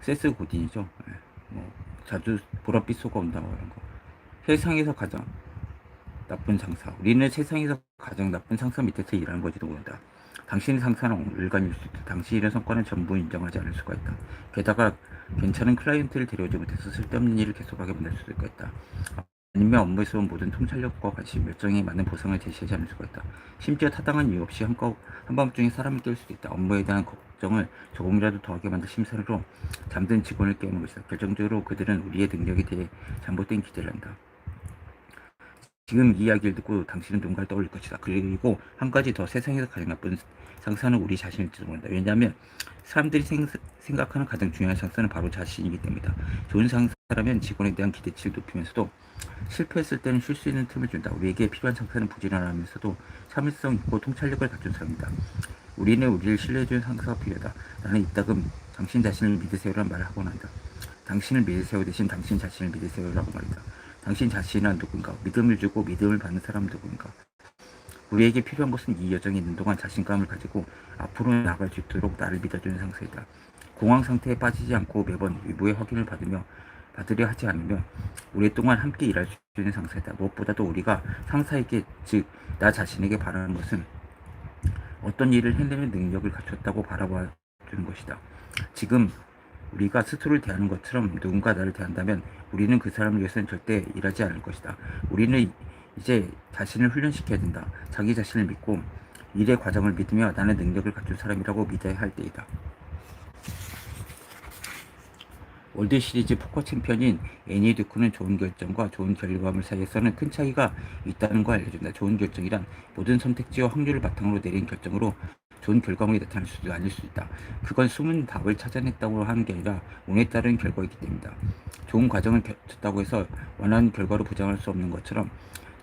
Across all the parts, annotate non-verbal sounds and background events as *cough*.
세스 고딘이죠. 예, 뭐 자주 보랏빛 속아 온다 뭐 이런 거. 세상에서 가장 나쁜 상사. 우리는 세상에서 가장 나쁜 상사 밑에서 일하는 거지도 모른다. 당신의 상사는 일관일 수 있다. 당시 일의 성과는 전부 인정하지 않을 수가 있다. 게다가 괜찮은 클라이언트를 데려오지 못해서 쓸데없는 일을 계속하게 만들 수도 있다. 아니면 업무에서 온 모든 통찰력과 관심, 열정에 맞는 보상을 제시하지 않을 수가 있다. 심지어 타당한 이유 없이 한밤중에 사람을 깰 수도 있다. 업무에 대한 걱정을 조금이라도 더하게 만들 심사로 잠든 직원을 깨우는 것이다. 결정적으로 그들은 우리의 능력에 대해 잘못된 기대를 한다. 지금 이 이야기를 듣고 당신은 누군가를 떠올릴 것이다. 그리고 한 가지 더 세상에서 가장 나쁜 상사는 우리 자신일지도 모른다. 왜냐하면 사람들이 생, 생각하는 가장 중요한 상사는 바로 자신이기 때문이다. 좋은 상사라면 직원에 대한 기대치를 높이면서도 실패했을 때는 쉴 수 있는 틈을 준다. 우리에게 필요한 상사는 부지런하면서도 참을성 있고 통찰력을 갖춘 사람이다. 우리는 우리를 신뢰해주는 상사가 필요하다. 나는 이따금 당신 자신을 믿으세요란 말을 하곤 한다. 당신을 믿으세요 대신 당신 자신을 믿으세요라고 말이다. 당신 자신은 누군가, 믿음을 주고 믿음을 받는 사람은 누군가. 우리에게 필요한 것은 이 여정에 있는 동안 자신감을 가지고 앞으로 나아갈 수 있도록 나를 믿어주는 상사이다. 공황 상태에 빠지지 않고 매번 위부의 확인을 받으며 받으려 하지 않으며 오랫동안 함께 일할 수 있는 상사이다. 무엇보다도 우리가 상사에게 즉 나 자신에게 바라는 것은 어떤 일을 해내는 능력을 갖췄다고 바라봐 주는 것이다. 지금 우리가 스스로를 대하는 것처럼 누군가 나를 대한다면 우리는 그 사람을 위해서는 절대 일하지 않을 것이다. 우리는 이제 자신을 훈련시켜야 된다. 자기 자신을 믿고 일의 과정을 믿으며 나는 능력을 갖춘 사람이라고 믿어야 할 때이다. 월드 시리즈 포커 챔피언인 애니 듀크는 좋은 결정과 좋은 결과물 사이에서는 큰 차이가 있다는 걸 알려준다. 좋은 결정이란 모든 선택지와 확률을 바탕으로 내린 결정으로 좋은 결과물이 나타날 수도 아닐 수 있다. 그건 숨은 답을 찾아냈다고 하는 게 아니라 운에 따른 결과이기 때문이다. 좋은 과정을 겪었다고 해서 원하는 결과로 보장할 수 없는 것처럼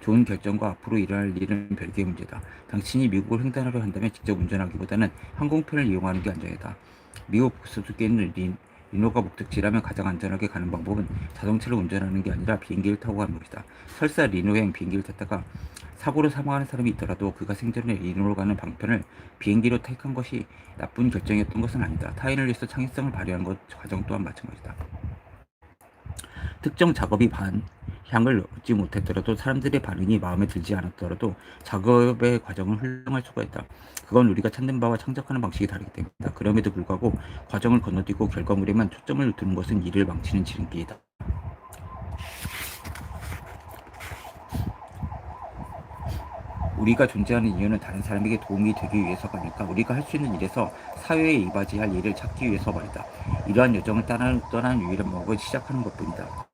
좋은 결정과 앞으로 일어날 일은 별개의 문제다. 당신이 미국을 횡단하려 한다면 직접 운전하기보다는 항공편을 이용하는 게 안전하다. 미국 수도계는 린, 리노가 목적지라면 가장 안전하게 가는 방법은 자동차를 운전하는 게 아니라 비행기를 타고 가는 것이다. 설사 리노행 비행기를 탔다가 사고로 사망하는 사람이 있더라도 그가 생전에 리노로 가는 방편을 비행기로 택한 것이 나쁜 결정이었던 것은 아니다. 타인을 위해서 창의성을 발휘하는 것 과정 또한 마찬가지다. 특정 작업이 반 향을 얻지 못했더라도 사람들의 반응이 마음에 들지 않았더라도 작업의 과정은 훌륭할 수가 있다. 그건 우리가 찾는 바와 창작하는 방식이 다르기 때문이다. 그럼에도 불구하고 과정을 건너뛰고 결과물에만 초점을 두는 것은 일을 망치는 지름길이다. 우리가 존재하는 이유는 다른 사람에게 도움이 되기 위해서가 아닐까. 우리가 할 수 있는 일에서 사회에 이바지할 일을 찾기 위해서 말이다. 이러한 여정을 떠나는, 떠나는 유일한 방법은 시작하는 것뿐이다.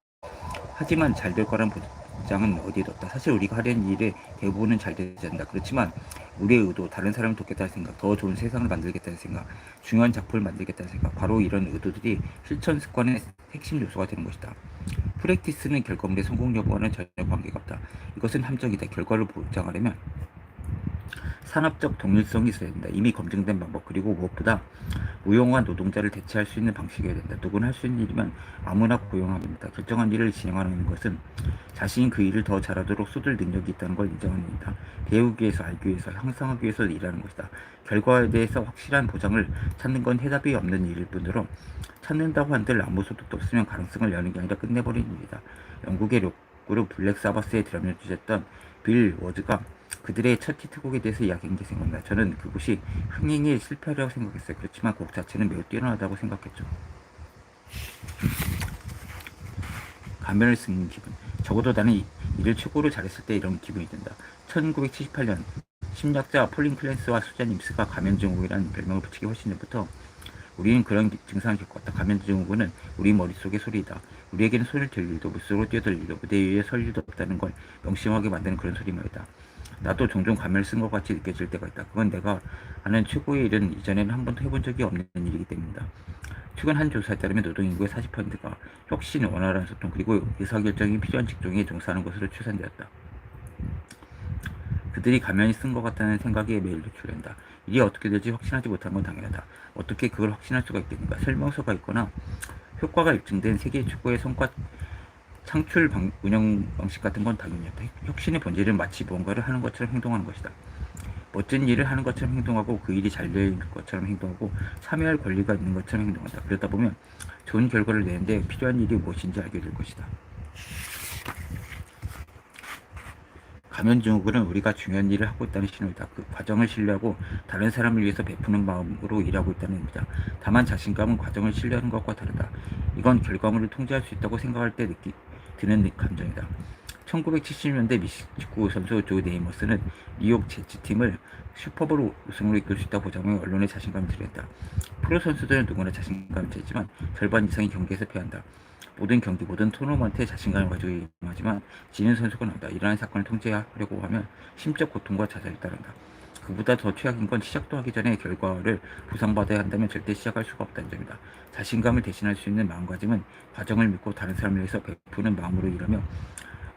하지만 잘 될 거란 보장은 어디에도 없다. 사실 우리가 하려는 일의 대부분은 잘 되지 않는다. 그렇지만 우리의 의도, 다른 사람을 돕겠다는 생각, 더 좋은 세상을 만들겠다는 생각, 중요한 작품을 만들겠다는 생각, 바로 이런 의도들이 실천 습관의 핵심 요소가 되는 것이다. 프랙티스는 결과물의 성공 여부와는 전혀 관계가 없다. 이것은 함정이다. 결과를 보장하려면 산업적 동일성이 있어야 된다. 이미 검증된 방법 그리고 무엇보다 무용한 노동자를 대체할 수 있는 방식이어야 된다. 누구나 할 수 있는 일이면 아무나 고용하면 됩니다. 결정한 일을 진행하는 것은 자신이 그 일을 더 잘하도록 쏟을 능력이 있다는 걸 일이다. 배우기 위해서, 알기 위해서, 향상하기 위해서 일하는 것이다. 결과에 대해서 확실한 보장을 찾는 건 해답이 없는 일일 뿐더러 찾는다고 한들 아무 소득도 없으면 가능성을 여는 게 아니라 끝내버리는 일이다. 영국의 록 그룹 블랙 사바스의 드럼을 주셨던 빌 워즈가 그들의 첫 히트곡에 대해서 이야기한 게 생각나. 저는 그곳이 흥행에 실패하려고 생각했어요. 그렇지만 곡 자체는 매우 뛰어나다고 생각했죠. 가면을 쓰는 기분. 적어도 나는 이- 일을 최고로 잘했을 때 이런 기분이 든다. 1978년 심리학자 폴린 클랜스와 수잔 임스가 가면 증후군이라는 별명을 붙이기 훨씬 전부터 우리는 그런 기- 증상을 겪었다. 가면 증후군은 우리 머릿속의 소리이다. 우리에게는 손을 들 일도 물속으로 뛰어들 일도 무대 위에 설 일도 없다는 걸 명심하게 만드는 그런 소리 말이다. 나도 종종 가면을 쓴 것 같이 느껴질 때가 있다. 그건 내가 하는 최고의 일은 이전에는 한 번도 해본 적이 없는 일이기 때문이다. 최근 한 조사에 따르면 노동인구의 40%가 혁신, 원활한 소통, 그리고 의사결정이 필요한 직종에 종사하는 것으로 추산되었다. 그들이 가면이 쓴 것 같다는 생각에 매일 노출된다. 일이 어떻게 될지 확신하지 못한 건 당연하다. 어떻게 그걸 확신할 수가 있겠는가? 설명서가 있거나 효과가 입증된 세계 축구의 성과 창출 방, 운영 방식 같은 건 당연하다. 혁신의 본질은 마치 무언가를 하는 것처럼 행동하는 것이다. 멋진 일을 하는 것처럼 행동하고 그 일이 잘 되는 것처럼 행동하고 참여할 권리가 있는 것처럼 행동한다. 그러다 보면 좋은 결과를 내는데 필요한 일이 무엇인지 알게 될 것이다. 가면 증후군은 우리가 중요한 일을 하고 있다는 신호이다. 그 과정을 신뢰하고 다른 사람을 위해서 베푸는 마음으로 일하고 있다는 의미다. 다만 자신감은 과정을 신뢰하는 것과 다르다. 이건 결과물을 통제할 수 있다고 생각할 때 느끼, 드는 감정이다. 1970년대 미식축구 선수 조 네이머스는 뉴욕 제치팀을 슈퍼볼 우승으로 이끌 수 있다고 보장하며 언론에 자신감을 드렸다. 프로 선수들은 누구나 자신감이 되지만 절반 이상이 경기에서 패한다. 모든 경기, 모든 토너먼트에 자신감을 가지고 임하지만 지는 선수가 나온다. 이러한 사건을 통제하려고 하면 심적 고통과 좌절이 따른다. 그보다 더 최악인 건 시작도 하기 전에 결과를 보상받아야 한다면 절대 시작할 수가 없다는 점이다. 자신감을 대신할 수 있는 마음가짐은 과정을 믿고 다른 사람을 위해서 베푸는 마음으로 일하며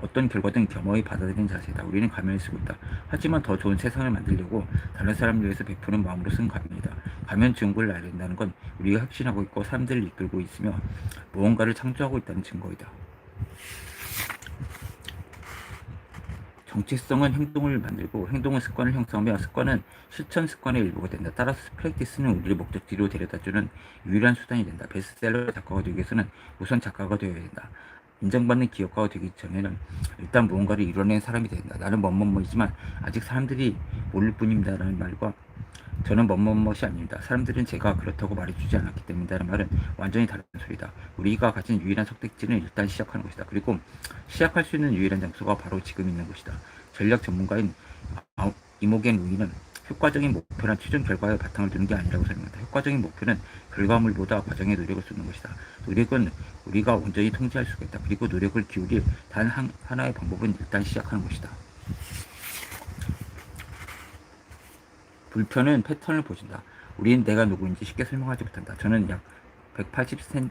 어떤 결과든 겸허히 받아들이는 자세다. 우리는 가면을 쓰고 있다. 하지만 더 좋은 세상을 만들려고 다른 사람을 위해서 베푸는 마음으로 쓴 가면이다. 가면 증거를 알린다는 건 우리가 확신하고 있고 사람들을 이끌고 있으며 무언가를 창조하고 있다는 증거이다. 정체성은 행동을 만들고 행동은 습관을 형성하며 습관은 실천 습관의 일부가 된다. 따라서 프랙티스는 우리를 목적지로 데려다주는 유일한 수단이 된다. 베스트셀러 작가가 되기 위해서는 우선 작가가 되어야 된다. 인정받는 기업가가 되기 전에는 일단 무언가를 이뤄낸 사람이 된다. 나는 뭐뭐뭐이지만 아직 사람들이 모를 뿐입니다 라는 말과 저는 뭐뭐뭐이 아닙니다. 사람들은 제가 그렇다고 말해주지 않았기 때문이다라는 말은 완전히 다른 소리다. 우리가 가진 유일한 선택지는 일단 시작하는 것이다. 그리고 시작할 수 있는 유일한 장소가 바로 지금 있는 것이다. 전략 전문가인 아- 이모겐 루이는 효과적인 목표란 최종 결과에 바탕을 두는 게 아니라고 설명한다. 효과적인 목표는 결과물보다 과정의 노력을 쏟는 것이다. 노력은 우리가 온전히 통제할 수가 있다. 그리고 노력을 기울일 단 한, 하나의 방법은 일단 시작하는 것이다. 불편은 패턴을 보신다. 우리는 내가 누구인지 쉽게 설명하지 못한다. 저는 약 180cm,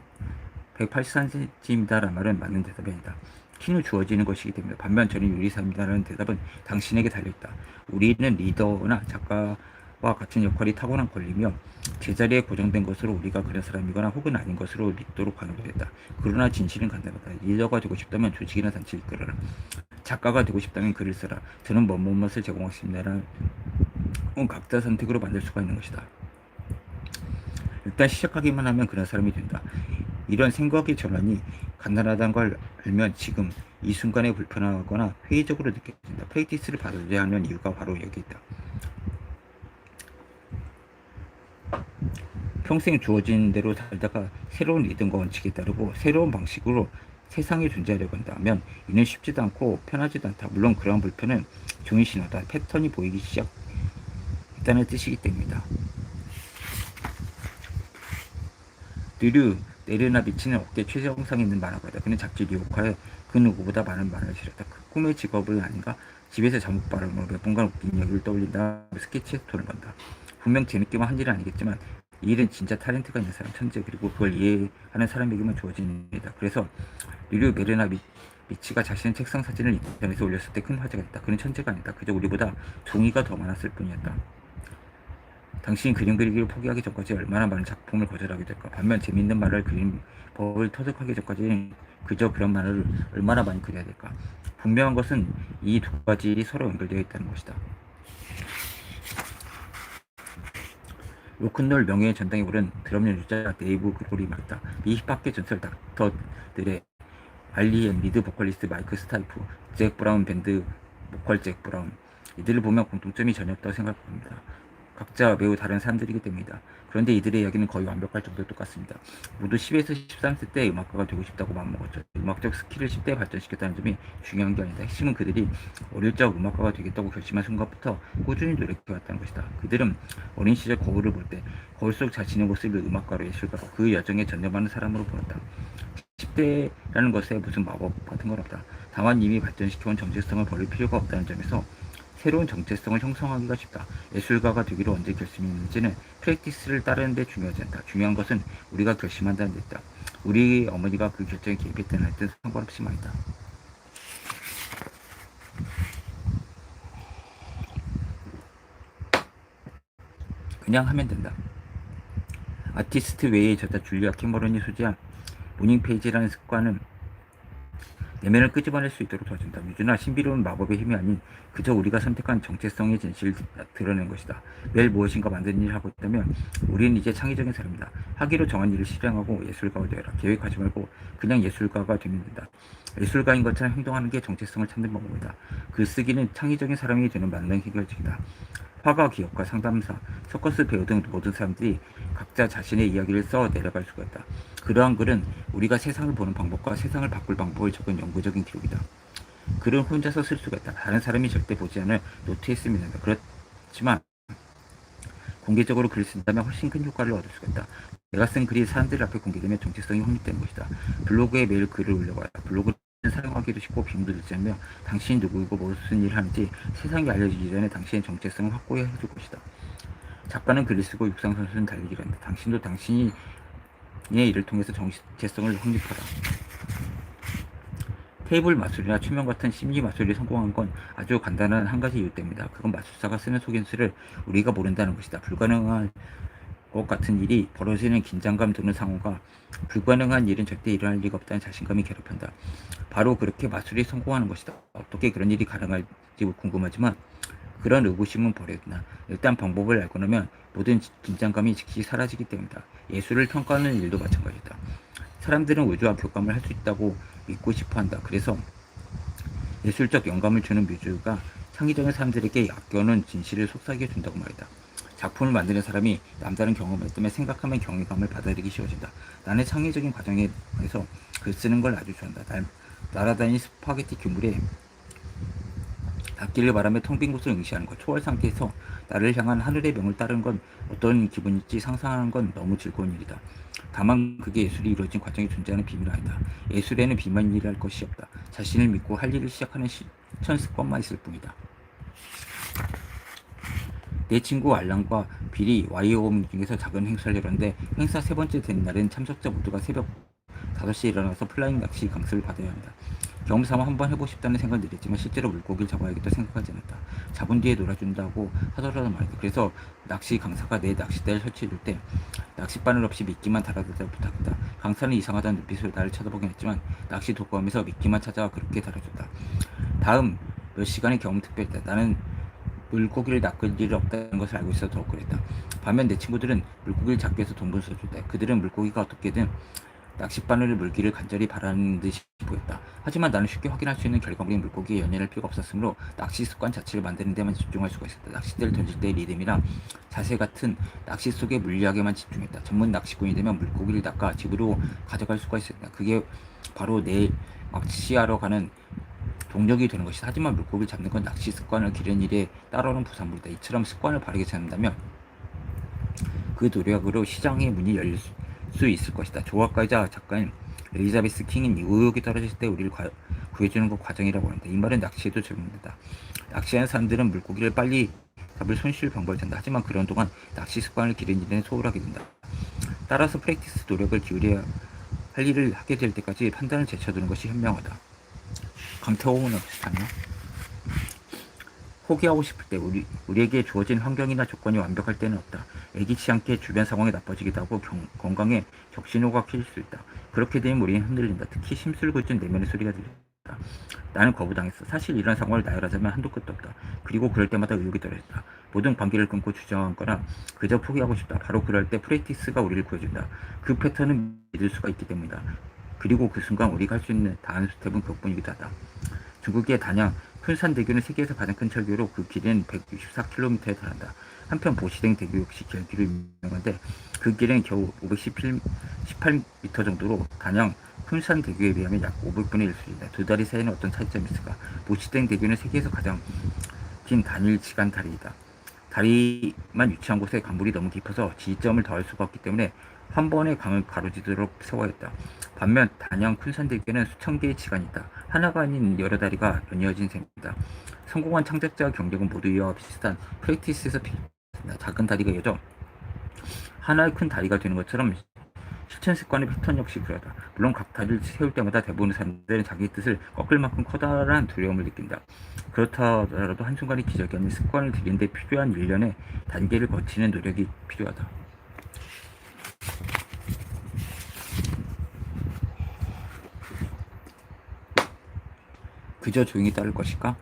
183cm입니다라는 말은 맞는 대답이 아니다. 키는 주어지는 것이기 때문에 반면 저는 요리사입니다라는 대답은 당신에게 달려있다. 우리는 리더나 작가 와 같은 역할이 타고난 권리며 제자리에 고정된 것으로 우리가 그런 사람이거나 혹은 아닌 것으로 믿도록 것이다. 그러나 진실은 간단하다. 리더가 되고 싶다면 조직이나 단체를 이끌어라. 작가가 되고 싶다면 글을 써라. 저는 뭐뭐뭇을 제공하십니다라는 혹은 각자 선택으로 만들 수가 있는 것이다. 일단 시작하기만 하면 그런 사람이 된다. 이런 생각의 전환이 간단하다는 걸 알면 지금 이 순간에 불편하거나 회의적으로 느껴진다. 프랙티스를 받아들여야 하는 이유가 바로 여기 있다. 평생 주어진 대로 살다가 새로운 리듬과 원칙에 따르고 새로운 방식으로 세상에 존재하려고 한다면 이는 쉽지도 않고 편하지도 않다. 물론 그러한 불편은 종이 신호다. 패턴이 보이기 시작했다는 뜻이기 때문이다. 느류 내르나 미치는 억대 최정상에 있는 만화가다. 그는 잡지 리오카에 그 누구보다 많은 만화를 실었다. 그 꿈의 직업은 아닌가? 집에서 잠옷 바람으로 몇 분간 웃긴 이야기를 떠올린다. 스케치에 돈을 번다. 분명 재밌기만 한 일은 아니겠지만 이 일은 진짜 탤런트가 있는 사람 천재 그리고 그걸 이해하는 사람에게만 주어진 일이다. 그래서 리류 메르나 미, 미치가 자신의 책상 사진을 인터넷에 올렸을 때 큰 화제가 됐다. 그는 천재가 아니다. 그저 우리보다 종이가 더 많았을 뿐이었다. 당신이 그림 그리기를 포기하기 전까지 얼마나 많은 작품을 거절하게 될까? 반면 재밌는 말을 그림 법을 터득하기 전까지 그저 그런 말을 얼마나 많이 그려야 될까? 분명한 것은 이 두 가지 서로 연결되어 있다는 것이다. 로큰롤 명예의 전당에 오른 드럼 연 주자 데이브 그롤이 말했다. 이 힙합계 전설 닥터들의 알리 앤 리드 보컬리스트 마이크 스타이프, 잭 브라운 밴드 보컬 잭 브라운 이들을 보면 공통점이 전혀 없다고 생각합니다. 각자 매우 다른 사람들이기 때문이다. 그런데 이들의 이야기는 거의 완벽할 정도로 똑같습니다. 모두 10에서 13세 때 음악가가 되고 싶다고 마음먹었죠. 음악적 스킬을 10대에 발전시켰다는 점이 중요한 게 아니다. 핵심은 그들이 어릴 적 음악가가 되겠다고 결심한 순간부터 꾸준히 노력해왔다는 것이다. 그들은 어린 시절 거울을 볼 때 거울 속 자신의 모습을 음악가로 예술가로 그 여정에 전념하는 사람으로 보았다. 10대라는 것에 무슨 마법 같은 건 없다. 다만 이미 발전시켜온 정체성을 버릴 필요가 없다는 점에서 새로운 정체성을 형성하기가 쉽다. 예술가가 되기로 언제 결심했는지는 프랙티스를 따르는 데 중요하지 않다. 중요한 것은 우리가 결심한다는 데 있다. 우리 어머니가 그 결정에 개입했든 안 했든 상관없이 말이다. 그냥 하면 된다. 아티스트 외의 저자 줄리아 캐머런이 소지한 모닝 페이지라는 습관은 내면을 끄집어낼 수 있도록 도와준다. 유주나 신비로운 마법의 힘이 아닌 그저 우리가 선택한 정체성의 진실을 드러낸 것이다. 매일 무엇인가 만드는 일을 하고 있다면 우리는 이제 창의적인 사람이다. 하기로 정한 일을 실행하고 예술가가 되어라. 계획하지 말고 그냥 예술가가 되면 된다. 예술가인 것처럼 행동하는 게 정체성을 찾는 방법이다. 글 쓰기는 창의적인 사람이 되는 만능 해결책이다. 화가, 기업가, 상담사, 서커스 배우 등 모든 사람들이 각자 자신의 이야기를 써 내려갈 수가 있다. 그러한 글은 우리가 세상을 보는 방법과 세상을 바꿀 방법을 적은 연구적인 기록이다. 글은 혼자서 쓸 수가 있다. 다른 사람이 절대 보지 않을 노트에 쓰면 된다. 그렇지만 공개적으로 글을 쓴다면 훨씬 큰 효과를 얻을 수가 있다. 내가 쓴 글이 사람들 앞에 공개되면 정체성이 확립되는 것이다. 블로그에 매일 글을 올려봐야 블로그는 사용하기도 쉽고 않으며 당신이 누구이고 무슨 일을 하는지 세상에 알려지기 전에 당신의 정체성을 확고히 해줄 것이다. 작가는 글을 쓰고 육상선수는 달리기를 한다. 당신도 당신이 의 일을 통해서 정체성을 확립하라. 테이블 마술이나 추명 같은 심리 마술이 성공한 건 아주 간단한 한 가지 이유 때문이다. 그건 마술사가 쓰는 속임수를 우리가 모른다는 것이다. 불가능한 것 같은 일이 벌어지는 긴장감 드는 상황과 불가능한 일은 절대 일어날 리가 없다는 자신감이 괴롭힌다. 바로 그렇게 마술이 성공하는 것이다. 어떻게 그런 일이 가능할지 궁금하지만 그런 의구심은 된다. 일단 방법을 알고 나면 모든 긴장감이 즉시 사라지기 때문이다. 예술을 평가하는 일도 마찬가지다. 사람들은 우주와 교감을 할 수 있다고 믿고 싶어 한다. 그래서 예술적 영감을 주는 뮤즈가 창의적인 사람들에게 아껴놓은 진실을 속삭여 준다고 말이다. 작품을 만드는 사람이 남다른 경험을 때문에 생각하면 경외감을 받아들이기 쉬워진다. 나는 창의적인 과정에서 글 쓰는 걸 아주 좋아한다. 날, 날아다니는 스파게티 규물에 닿기를 바라며 텅빈 곳을 응시하는 것. 초월 상태에서 나를 향한 하늘의 명을 따르는 건 어떤 기분일지 상상하는 건 너무 즐거운 일이다. 다만 그게 예술이 이루어진 과정에 존재하는 비밀은 아니다. 예술에는 비밀이랄 것이 없다. 자신을 믿고 할 일을 시작하는 실천 습관만 있을 뿐이다. 내 친구 알랑과 빌이 와이오밍 중에서 작은 행사를 열었는데 행사 세 번째 된 날은 참석자 모두가 새벽 5시에 일어나서 플라잉 낚시 강습을 받아야 합니다. 경험 삼아 한번 해보고 싶다는 생각을 들었지만 실제로 물고기를 잡아야겠다 생각하지 않았다. 잡은 뒤에 놀아준다고 하더라도 말이다. 그래서 낚시 강사가 내 낚싯대를 설치해줄 때 낚싯바늘 없이 미끼만 달아달라고 부탁했다. 강사는 이상하다는 눈빛으로 나를 쳐다보긴 했지만 낚시 도구하면서 미끼만 찾아 그렇게 달아줬다. 다음 몇 시간의 경험 특별했다. 나는 물고기를 낚을 일이 없다는 것을 알고 있어 더욱 그랬다. 반면 내 친구들은 물고기를 잡기 위해서 돈을 써줬다. 그들은 물고기가 어떻게든 낚싯바늘을 물기를 간절히 바라는 듯이 보였다. 하지만 나는 쉽게 확인할 수 있는 결과물인 물고기에 연연할 필요가 없었으므로 낚시 습관 자체를 만드는 데만 집중할 수가 있었다. 낚싯대를 던질 때의 리듬이랑 자세 같은 낚시 속의 물리학에만 집중했다. 전문 낚시꾼이 되면 물고기를 낚아 집으로 가져갈 수가 있었다. 그게 바로 내 낚시하러 가는 동력이 되는 것이다. 하지만 물고기를 잡는 건 낚시 습관을 기르는 일에 따라오는 부산물이다. 이처럼 습관을 바르게 찾는다면 그 노력으로 시장의 문이 열릴 수, 수 있을 것이다. 조각가이자 작가인 엘리자베스 킹은 의욕이 떨어질 때 우리를 과, 구해주는 것 과정이라고 합니다. 이 말은 낚시에도 적용된다. 낚시하는 사람들은 물고기를 빨리 잡을 손실 방법을 잔다. 하지만 그런 동안 낚시 습관을 기르는 일은 소홀하게 된다. 따라서 프랙티스 노력을 기울여야 할 일을 하게 될 때까지 판단을 제쳐두는 것이 현명하다. 강태호는 비슷하네요. 포기하고 싶을 때 우리, 우리에게 주어진 환경이나 조건이 완벽할 때는 없다. 애기치 않게 주변 상황이 나빠지기도 하고 경, 건강에 적신호가 켜질 수 있다. 그렇게 되면 우리는 흔들린다. 특히 심술궂은 내면의 소리가 들린다. 나는 거부당했어. 사실 이런 상황을 나열하자면 한도 끝도 없다. 그리고 그럴 때마다 의욕이 떨어졌다. 모든 관계를 끊고 주저하거나 그저 포기하고 싶다. 바로 그럴 때 프레이티스가 우리를 구해준다. 그 패턴은 믿을 수가 있기 때문이다. 그리고 그 순간 우리가 할 수 있는 다한 스텝은 그것뿐이기도 하다. 중국의 단양 쿤산대교는 세계에서 가장 큰 철교로 그 길이는 164km에 달한다. 한편 보시댕 대교 역시 길기로 유명한데 그 길은 겨우 518m 정도로 단양 쿤산 대교에 비하면 약 500분의 1 수준이다. 두 다리 사이에는 어떤 차이점이 있을까? 보시댕 대교는 세계에서 가장 긴 단일 시간 다리이다. 다리만 위치한 곳에 강물이 너무 깊어서 지점을 더할 수가 없기 때문에 한 번에 강을 가로지도록 세워야 했다. 반면 단양 쿤산대교는 수천 개의 지간이 있다. 하나가 아닌 여러 다리가 연이어진 셈이다. 성공한 창작자 경력은 모두 이와 비슷한 프랙티스에서 비롯된다. 작은 다리가 이어져 하나의 큰 다리가 되는 것처럼 실천 습관의 패턴 역시 그러다. 물론 각 다리를 세울 때마다 대부분의 사람들은 자기 뜻을 꺾을 만큼 커다란 두려움을 느낀다. 그렇다 하더라도 한순간의 기적이 아닌 습관을 들이는 데 필요한 일련의 단계를 거치는 노력이 필요하다. 그저 조용히 따를 것일까?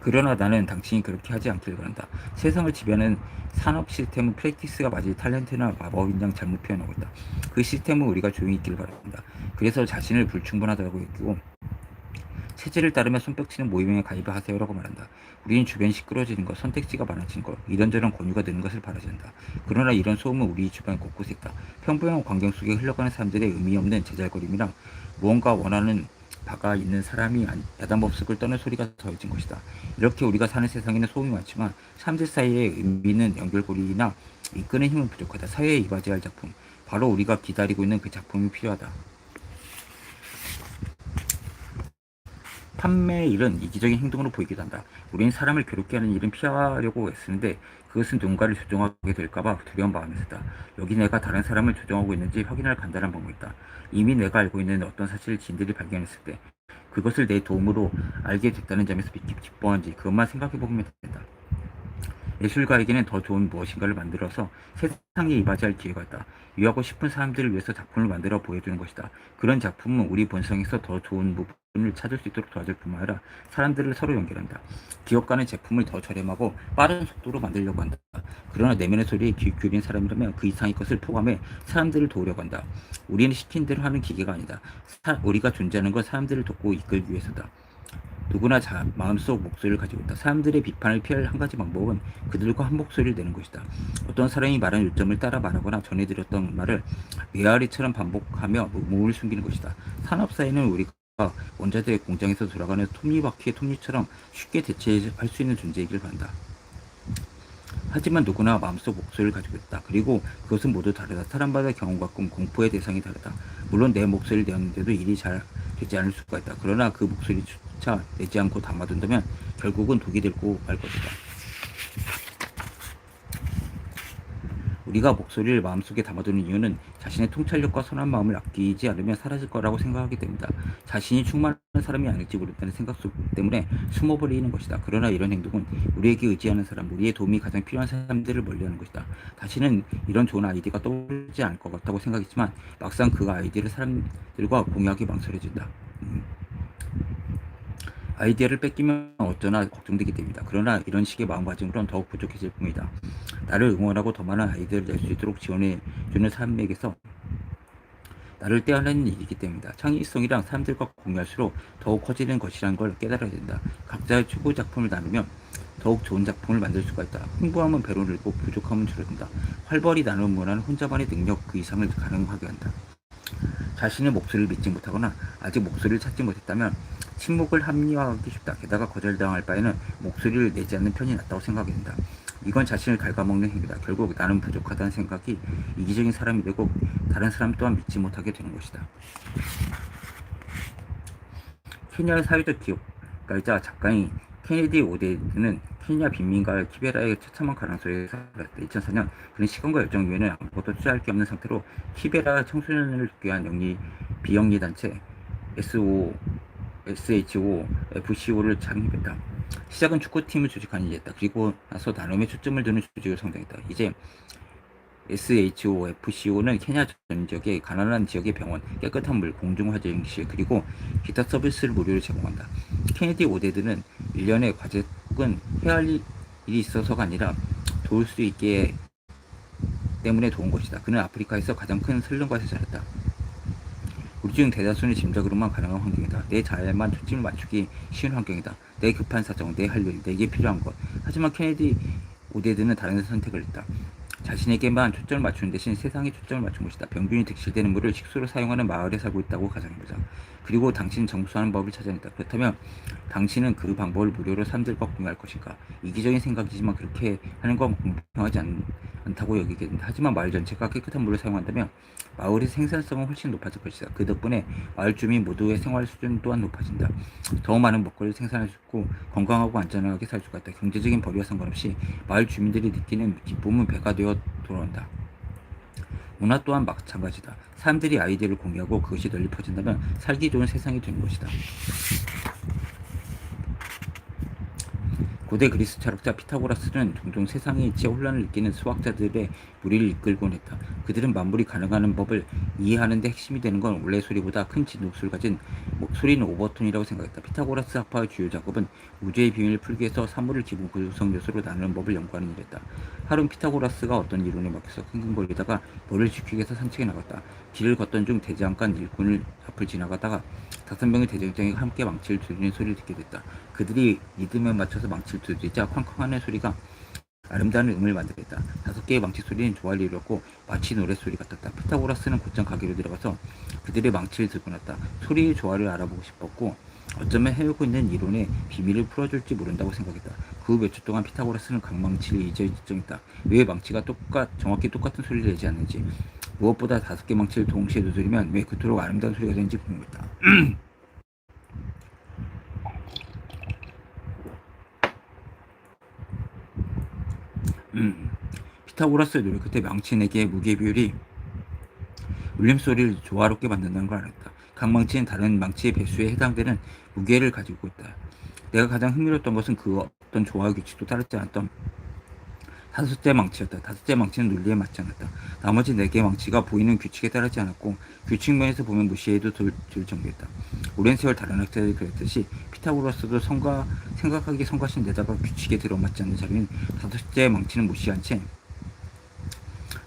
그러나 나는 당신이 그렇게 하지 않길 바란다. 세상을 지배하는 산업 시스템은 프랙티스가 맞을 탤런트나 마법인 양 잘못 표현하고 있다. 그 시스템은 우리가 조용히 있길 바란다. 그래서 자신을 불충분하다고 여기고 체질을 따르며 손뼉치는 모임에 가입을 하세요라고 말한다. 우리는 주변이 시끄러워지는 것, 선택지가 많아진 것, 이런저런 권유가 느는 것을 바라지 않는다. 그러나 이런 소음은 우리 주변 곳곳에 있다. 평범한 광경 속에 흘러가는 사람들의 의미 없는 제잘거림이랑 무언가 원하는 바가 있는 사람이 안- 야단 법석을 떠는 소리가 더해진 것이다. 이렇게 우리가 사는 세상에는 소음이 많지만 사람들 사이에 의미 있는 연결고리나 이끄는 힘은 부족하다. 사회에 이바지할 작품, 바로 우리가 기다리고 있는 그 작품이 필요하다. 판매 일은 이기적인 행동으로 보이기도 한다. 우리는 사람을 괴롭게 하는 일은 피하려고 애쓰는데 그것은 누군가를 조종하게 될까봐 두려운 마음이 있다. 여기 내가 다른 사람을 조종하고 있는지 확인할 간단한 방법이 있다. 이미 내가 알고 있는 어떤 사실을 지인들이 발견했을 때 그것을 내 도움으로 알게 됐다는 점에서 기- 기뻐하는지 그것만 생각해 보면 된다. 예술가에게는 더 좋은 무엇인가를 만들어서 세상에 이바지할 기회가 있다. 위하고 싶은 사람들을 위해서 작품을 만들어 보여주는 것이다. 그런 작품은 우리 본성에서 더 좋은 부분을 찾을 수 있도록 도와줄 뿐만 아니라 사람들을 서로 연결한다. 기업가는 제품을 더 저렴하고 빠른 속도로 만들려고 한다. 그러나 내면의 소리에 귀 기울인 사람이라면 그 이상의 것을 포함해 사람들을 도우려고 한다. 우리는 시킨 대로 하는 기계가 아니다. 사- 우리가 존재하는 건 사람들을 돕고 이끌기 위해서다. 누구나 자, 마음속 목소리를 가지고 있다. 사람들의 비판을 피할 한 가지 방법은 그들과 한 목소리를 내는 것이다. 어떤 사람이 말한 요점을 따라 말하거나 전해드렸던 말을 메아리처럼 반복하며 몸을 숨기는 것이다. 산업사회는 우리가 원자재 공장에서 돌아가는 톱니바퀴의 톱니처럼 쉽게 대체할 수 있는 존재이길 바란다. 하지만 누구나 마음속 목소리를 가지고 있다. 그리고 그것은 모두 다르다. 사람마다 경험과 꿈, 공포의 대상이 다르다. 물론 내 목소리를 내었는데도 일이 잘 되지 않을 수가 있다. 그러나 그 목소리조 차 내지 않고 담아둔다면 결국은 독이 되고 말 것이다. 우리가 목소리를 마음속에 담아두는 이유는 자신의 통찰력과 선한 마음을 아끼지 않으면 사라질 거라고 생각하기 때문이다. 자신이 충만한 사람이 아닐지 모른다는 생각 속 때문에 숨어버리는 것이다. 그러나 이런 행동은 우리에게 의지하는 사람, 우리의 도움이 가장 필요한 사람들을 멀리하는 것이다. 다시는 이런 좋은 아이디어가 떠오르지 않을 것 같다고 생각했지만 막상 그 아이디어를 사람들과 공유하기 망설여진다. 음. 아이디어를 뺏기면 어쩌나 걱정되기 때문이다. 그러나 이런 식의 마음가짐으로는 더욱 부족해질 뿐이다. 나를 응원하고 더 많은 아이디어를 낼 수 있도록 지원해주는 사람에게서 나를 떼어내는 일이기 때문이다. 창의성이랑 사람들과 공유할수록 더욱 커지는 것이라는 걸 깨달아야 된다. 각자의 최고 작품을 나누면 더욱 좋은 작품을 만들 수가 있다. 풍부함은 배로 늘고 부족함은 줄어든다. 활발히 나누는 문화는 혼자만의 능력 그 이상을 가능하게 한다. 자신의 목소리를 믿지 못하거나 아직 목소리를 찾지 못했다면 침묵을 합리화하기 쉽다. 게다가 거절당할 바에는 목소리를 내지 않는 편이 낫다고 생각이 된다. 이건 자신을 갉아먹는 행위다. 결국 나는 부족하다는 생각이 이기적인 사람이 되고 다른 사람 또한 믿지 못하게 되는 것이다. 케냐의 사회적 기업가이자 작가인 케네디 오데드는 케냐 빈민가 키베라의 처참한 가랑소에 살았다. 2004년 그는 시간과 열정 외에는 아무것도 취할 게 없는 상태로 키베라 청소년을 돕기 위한 영리 비영리 단체 SO SHO FCO를 창립했다. 시작은 축구팀을 조직하는 일이었다. 그리고 나서 나눔에 초점을 두는 조직을 성장했다. 이제 SHO, FCO는 케냐 전 지역의 가난한 지역의 병원, 깨끗한 물, 공중화장실, 그리고 기타 서비스를 무료로 제공한다. 케네디 오데드는 1년의 과제 혹은 해야 할 일이 있어서가 아니라 도울 수 있게 때문에 도운 것이다. 그는 아프리카에서 가장 큰 설령과에서 자랐다. 우리 중 대다수는 짐작으로만 가능한 환경이다. 내 자아에만 초점을 맞추기 쉬운 환경이다. 내 급한 사정, 내 할 일, 내게 필요한 것. 하지만 케네디 오데드는 다른 선택을 했다. 자신에게만 초점을 맞추는 대신 세상에 초점을 맞춘 것이다. 병균이 득실되는 물을 식수로 사용하는 마을에 살고 있다고 가정해보자. 그리고 당신은 정수하는 법을 찾아냈다. 그렇다면 당신은 그 방법을 무료로 사람들과 공유할 것인가? 이기적인 생각이지만 그렇게 하는 건 공평하지 않, 않다고 여기겠는데 하지만 마을 전체가 깨끗한 물을 사용한다면 마을의 생산성은 훨씬 높아질 것이다. 그 덕분에 마을 주민 모두의 생활 수준 또한 높아진다. 더 많은 먹거리를 생산할 수 있고 건강하고 안전하게 살 수가 있다. 경제적인 벌이와 상관없이 마을 주민들이 느끼는 기쁨은 배가 되어 돌아온다. 문화 또한 마찬가지다. 사람들이 아이디어를 공유하고 그것이 널리 퍼진다면 살기 좋은 세상이 되는 것이다. 고대 그리스 철학자 피타고라스는 종종 세상의 이치에 혼란을 느끼는 수학자들의 무리를 이끌곤 했다. 그들은 만물이 가능하는 법을 이해하는 데 핵심이 되는 건 원래 소리보다 큰 진동수를 가진 뭐- 소리는 오버톤이라고 생각했다. 피타고라스 학파의 주요 작업은 우주의 비밀을 풀기 위해서 사물을 기본 구성 요소로 나누는 법을 연구하는 일이었다. 하루는 피타고라스가 어떤 이론에 막혀서 끙끙거리다가 머리를 지키기 위해서 산책에 나갔다. 길을 걷던 중 대장간 일꾼을 앞을 지나가다가 다섯 명의 대장장이가 함께 망치를 두드리는 소리를 듣게 됐다. 그들이 리듬에 맞춰서 망치를 두드리자 쾅쾅하는 소리가 아름다운 음을 만들었다. 다섯 개의 망치 소리는 조화를 이뤘고 마치 노랫소리 같았다. 피타고라스는 곧장 가게로 들어가서 그들의 망치를 들고 났다. 소리의 조화를 알아보고 싶었고 어쩌면 해오고 있는 이론의 비밀을 풀어줄지 모른다고 생각했다. 그 후 몇 주 동안 피타고라스는 각 망치를 이제정했다. 왜 망치가 똑같 정확히 똑같은 소리를 내지 않는지 무엇보다 다섯 개 망치를 동시에 두드리면 왜 그토록 아름다운 소리가 되는지 궁금했다. *clears throat* 음, 피타고라스의 노력 끝에 4개의 무게 비율이 울림 소리를 조화롭게 만든다는 걸 알았다. 각 망치는 다른 망치의 배수에 해당되는 무게를 가지고 있다. 내가 가장 흥미로웠던 것은 그 어떤 조화 규칙도 따르지 않았던 다섯째 망치였다. 다섯째 망치는 논리에 맞지 않았다. 나머지 네 개의 망치가 보이는 규칙에 따르지 않았고 규칙면에서 보면 무시해도 될, 될 정도였다. 오랜 세월 다른 학자들이 그랬듯이 피타고라스도 성가, 생각하기 성가신 데다가 규칙에 들어맞지 않는 자리는 다섯째 망치는 무시한 채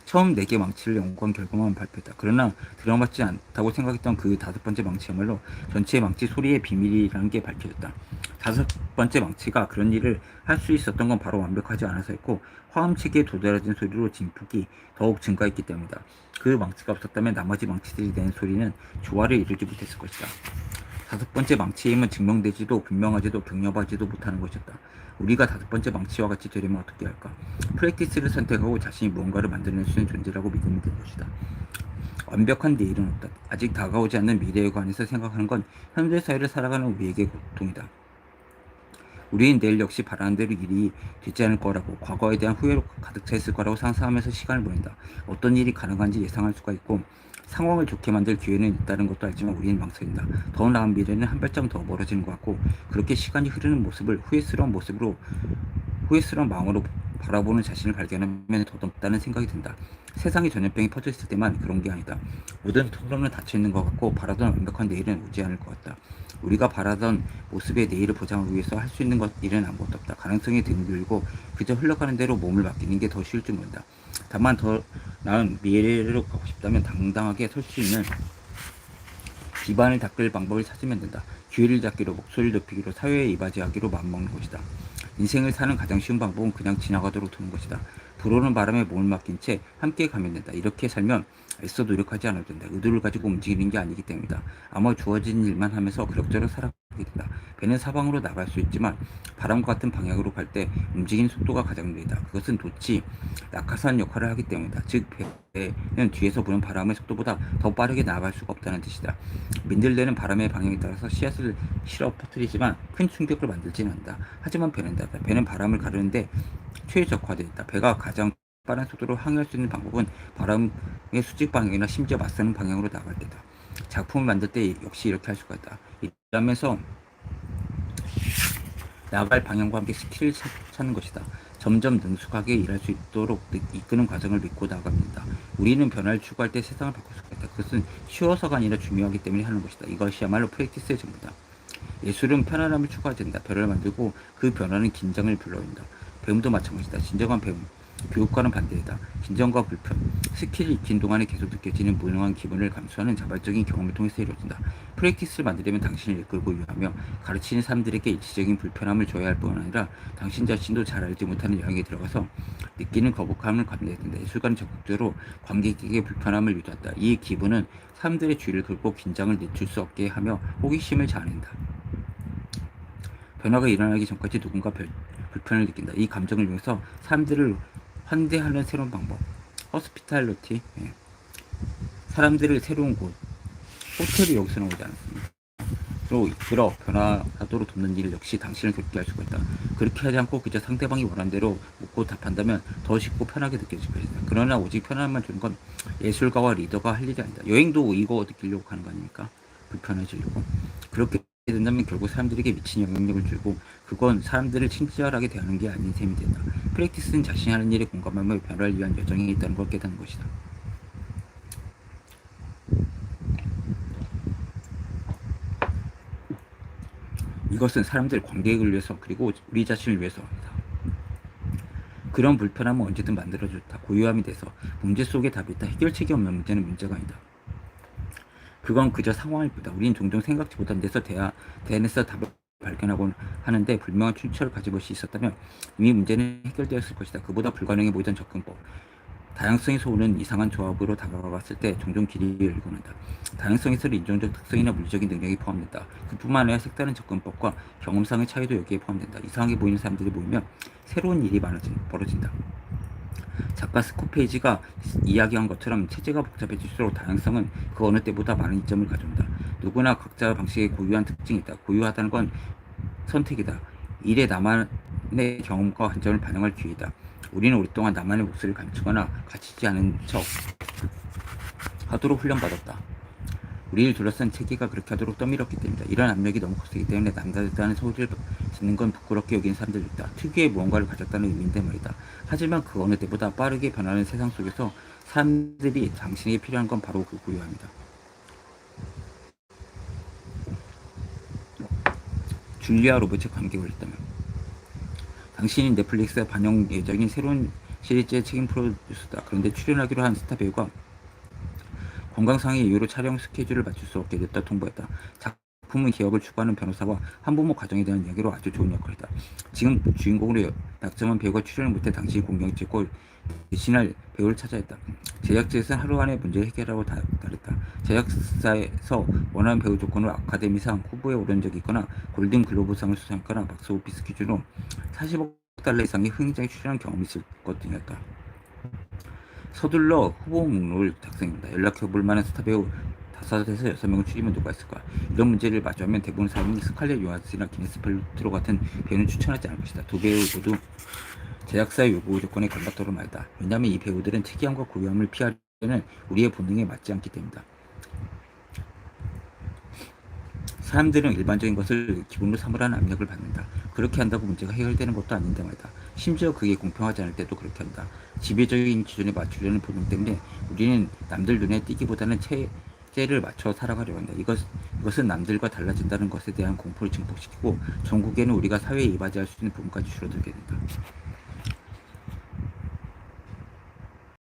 처음 네개 망치를 연구한 결과만 발표했다. 그러나 들어맞지 않다고 생각했던 그 다섯 번째 망치야말로 전체 망치 소리의 비밀이라는 게 밝혀졌다. 다섯 번째 망치가 그런 일을 할 수 있었던 건 바로 완벽하지 않아서였고 화음 체계에 도드라진 소리로 진폭이 더욱 증가했기 때문이다. 그 망치가 없었다면 나머지 망치들이 내는 소리는 조화를 이루지 못했을 것이다. 다섯 번째 망치의 힘은 증명되지도 분명하지도 격려하지도 못하는 것이었다. 우리가 다섯 번째 망치와 같이 되려면 어떻게 할까? 프랙티스를 선택하고 자신이 무언가를 만들어낼 수 있는 존재라고 믿으면 되는 것이다. 완벽한 내일은 없다. 아직 다가오지 않는 미래에 관해서 생각하는 건 현재 사회를 살아가는 우리에게 고통이다. 우리는 내일 역시 바라는 대로 일이 되지 않을 거라고 과거에 대한 후회로 가득 차 있을 거라고 상상하면서 시간을 보낸다. 어떤 일이 가능한지 예상할 수가 있고 상황을 좋게 만들 기회는 있다는 것도 알지만 우리는 망설인다. 더 나은 미래는 한 발짝 더 멀어지는 것 같고 그렇게 시간이 흐르는 모습을 후회스러운 모습으로 후회스러운 마음으로 바라보는 자신을 발견하면 더 높다는 생각이 든다. 세상에 전염병이 퍼져 있을 때만 그런 게 아니다. 모든 통로는 닫혀 있는 것 같고 바라던 완벽한 내일은 오지 않을 것 같다. 우리가 바라던 모습의 내일을 보장하기 위해서 할 수 있는 것 일은 아무것도 없다. 가능성이 등들고 그저 흘러가는 대로 몸을 맡기는 게 더 쉬울 줄 모른다. 다만 더 나은 미래로 가고 싶다면 당당하게 설 수 있는 기반을 닦을 방법을 찾으면 된다. 기회를 잡기로 목소리를 높이기로 사회에 이바지하기로 마음먹는 것이다. 인생을 사는 가장 쉬운 방법은 그냥 지나가도록 두는 것이다. 불어오는 바람에 몸을 맡긴 채 함께 가면 된다. 이렇게 살면 애써 노력하지 않아도 된다. 의도를 가지고 움직이는 게 아니기 때문이다. 아마 주어진 일만 하면서 그럭저럭 살아가게 된다. 배는 사방으로 나갈 수 있지만 바람과 같은 방향으로 갈 때 움직이는 속도가 가장 느리다. 그것은 도치 낙하산 역할을 하기 때문이다. 즉 배는 뒤에서 부는 바람의 속도보다 더 빠르게 나아갈 수가 없다는 뜻이다. 민들레는 바람의 방향에 따라서 씨앗을 실어 퍼뜨리지만 큰 충격을 만들지는 않는다. 하지만 배는 다르다. 배는 바람을 가르는데 최적화되어 있다. 배가 가장 빠른 속도로 항해할 수 있는 방법은 바람의 수직 방향이나 심지어 맞서는 방향으로 나갈 때다. 작품을 만들 때 역시 이렇게 할 수가 있다. 이러면서 나갈 방향과 함께 스킬을 찾- 찾는 것이다. 점점 능숙하게 일할 수 있도록 느- 이끄는 과정을 믿고 나갑니다. 우리는 변화를 추구할 때 세상을 바꿀 수가 있다. 그것은 쉬워서가 아니라 중요하기 때문에 하는 것이다. 이것이야말로 프랙티스의 전부다. 예술은 편안함을 추구하야 된다. 변화를 만들고 그 변화는 긴장을 불러온다. 배움도 마찬가지다. 진정한 배움. 교육과는 반대이다. 긴장과 불편, 스킬을 익힌 동안에 계속 느껴지는 무능한 기분을 감수하는 자발적인 경험을 통해서 이루어진다. 프랙티스를 만들려면 당신을 이끌고 유하며 가르치는 사람들에게 일시적인 불편함을 줘야 할 뿐 아니라 당신 자신도 잘 알지 못하는 여행에 들어가서 느끼는 거북함을 감내해야 된다. 예술가는 적극적으로 관객에게 불편함을 유도한다. 이 기분은 사람들의 주의를 끌고 긴장을 늦출 수 없게 하며 호기심을 자아낸다. 변화가 일어나기 전까지 누군가 별- 불편을 느낀다. 이 감정을 이용해서 사람들을 환대하는 새로운 방법. 허스피탈리티. 예. 사람들을 새로운 곳. 호텔이 여기서 나오지 않습니다. 로 이끌어 변화하도록 돕는 일 역시 당신을 그렇게 할 수가 있다. 그렇게 하지 않고 그저 상대방이 원하는 대로 묻고 답한다면 더 쉽고 편하게 느껴질 것이다. 그러나 오직 편함만 주는 건 예술가와 리더가 할 일이 아니다. 여행도 이거 느끼려고 가는 거 아닙니까? 불편해지려고. 그렇게 된다면 결국 사람들에게 미친 영향력을 주고 그건 사람들을 친절하게 대하는 게 아닌 셈이 된다. 프랙티스는 자신이 하는 일에 공감하며 변화를 위한 여정이 있다는 걸 깨닫는 것이다. 이것은 사람들 관계를 위해서 그리고 우리 자신을 위해서입니다. 그런 불편함은 언제든 만들어줬다. 고요함이 돼서 문제 속에 답이 있다. 해결책이 없는 문제는 문제가 아니다. 그건 그저 상황일 뿐이다. 우린 종종 생각지 못한 데서 대화, 대안에서 답을 발견하곤 하는데 분명한 출처를 가진 것이 있었다면 이미 문제는 해결되었을 것이다. 그보다 불가능해 보이던 접근법. 다양성에서 오는 이상한 조합으로 다가갔을 때 종종 길이를 일궈낸다. 다양성에서는 인종적 특성이나 물리적인 능력이 포함된다. 그뿐만 아니라 색다른 접근법과 경험상의 차이도 여기에 포함된다. 이상하게 보이는 사람들이 모이면 새로운 일이 많아진, 벌어진다. 작가 스코페이지가 이야기한 것처럼 체제가 복잡해질수록 다양성은 그 어느 때보다 많은 이점을 가져온다. 누구나 각자 방식의 고유한 특징이 있다. 고유하다는 건 선택이다. 일에 나만의 경험과 관점을 반영할 기회이다. 우리는 오랫동안 나만의 목소리를 감추거나 가치지 않은 척 하도록 훈련받았다. 우리를 둘러싼 체계가 그렇게 하도록 떠밀었기 때문이다. 이런 압력이 너무 거세기 때문에 남다르다는 소리를 듣는 건 부끄럽게 여기는 사람들이 있다. 특유의 무언가를 가졌다는 의미인데 말이다. 하지만 그 어느 때보다 빠르게 변하는 세상 속에서 사람들이 당신에게 필요한 건 바로 그 고유함이다. 줄리아 로버츠 관계 걸렸다면 당신이 넷플릭스에 반영 예정인 새로운 시리즈의 책임 프로듀서다. 그런데 출연하기로 한 스타 배우가 건강상의 이유로 촬영 스케줄을 맞출 수 없게 됐다 통보했다. 작 품은 기업을 추구하는 변호사와 한부모 가정에 대한 이야기로 아주 좋은 역할이다. 지금 주인공으로 약점은 배우가 출연을 못해 당신이 공명을 찍고 대신할 배우를 찾아야 했다. 제작진에서는 하루 안에 문제를 해결하고 다, 다랬다. 제작사에서 원하는 배우 조건을 아카데미상 후보에 오른 적이 있거나 골든 글로브상을 수상했거나 박스 오피스 기준으로 40억 달러 이상의 흥행작에 출연한 경험이 있을 것 등이었다. 서둘러 후보 목록을 작성합니다. 연락해볼 만한 스타 배우 다섯에서 여섯 명을 추리면 누가 있을까? 이런 문제를 마주하면 대부분 사람이 스칼렛 요한스나 기네스 펠로트로 같은 배우는 추천하지 않을 것이다. 두 배우 모두 제작사의 요구 조건에 걸맞도록 말다. 왜냐하면 이 배우들은 특이함과 고유함을 피하려는 우리의 본능에 맞지 않기 때문이다. 사람들은 일반적인 것을 기본으로 삼으라는 압력을 받는다. 그렇게 한다고 문제가 해결되는 것도 아닌데 말이다. 심지어 그게 공평하지 않을 때도 그렇게 한다. 지배적인 기준에 맞추려는 본능 때문에 우리는 남들 눈에 띄기보다는 체 제를 맞춰 살아가려 한다. 이것, 이것은 남들과 달라진다는 것에 대한 공포를 증폭시키고 전국에는 우리가 사회에 이바지할 수 있는 부분까지 줄어들게 된다.